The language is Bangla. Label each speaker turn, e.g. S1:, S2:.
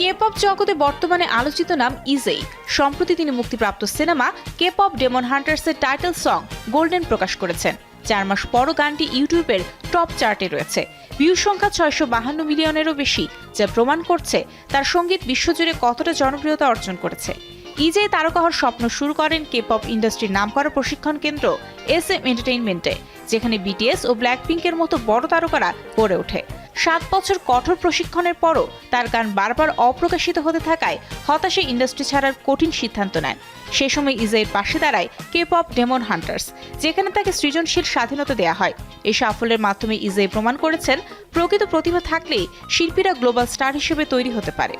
S1: কে পপ জগতে বর্তমানে আলোচিত নাম ইজেই সম্প্রতি তিনি মুক্তিপ্রাপ্ত সিনেমা কে ডেমন হান্টার্সের টাইটেল সং গোল্ডেন প্রকাশ করেছেন। চার মাস পরও গানটি ইউটিউবের টপ চার্টে রয়েছে। ভিউ সংখ্যা ছয়শো বাহান্ন মিলিয়নেরও বেশি, যা প্রমাণ করছে তার সংগীত বিশ্বজুড়ে কতটা জনপ্রিয়তা অর্জন করেছে। ইজে তারকা হওয়ার স্বপ্ন শুরু করেন কে পপ ইন্ডাস্ট্রির নামকরা প্রশিক্ষণ কেন্দ্র এস এম এন্টারটেইনমেন্টে যেখানে বিটিএস ও ব্ল্যাক পিঙ্কের মতো বড় তারকারা গড়ে ওঠে। সাত বছর কঠোর প্রশিক্ষণের পরও তার গান বারবার অপ্রকাশিত হতে থাকায় হতাশে ইন্ডাস্ট্রি ছাড়ার কঠিন সিদ্ধান্ত নেন। সে সময় ইজয়ের পাশে দাঁড়ায় কে পপ ডেমন হান্টার্স যেখানে তাকে সৃজনশীল স্বাধীনতা দেয়া হয়। এই সাফল্যের মাধ্যমে ইজয় প্রমাণ করেছেন, প্রকৃত প্রতিভা থাকলেই শিল্পীরা গ্লোবাল স্টার হিসেবে তৈরি হতে পারে।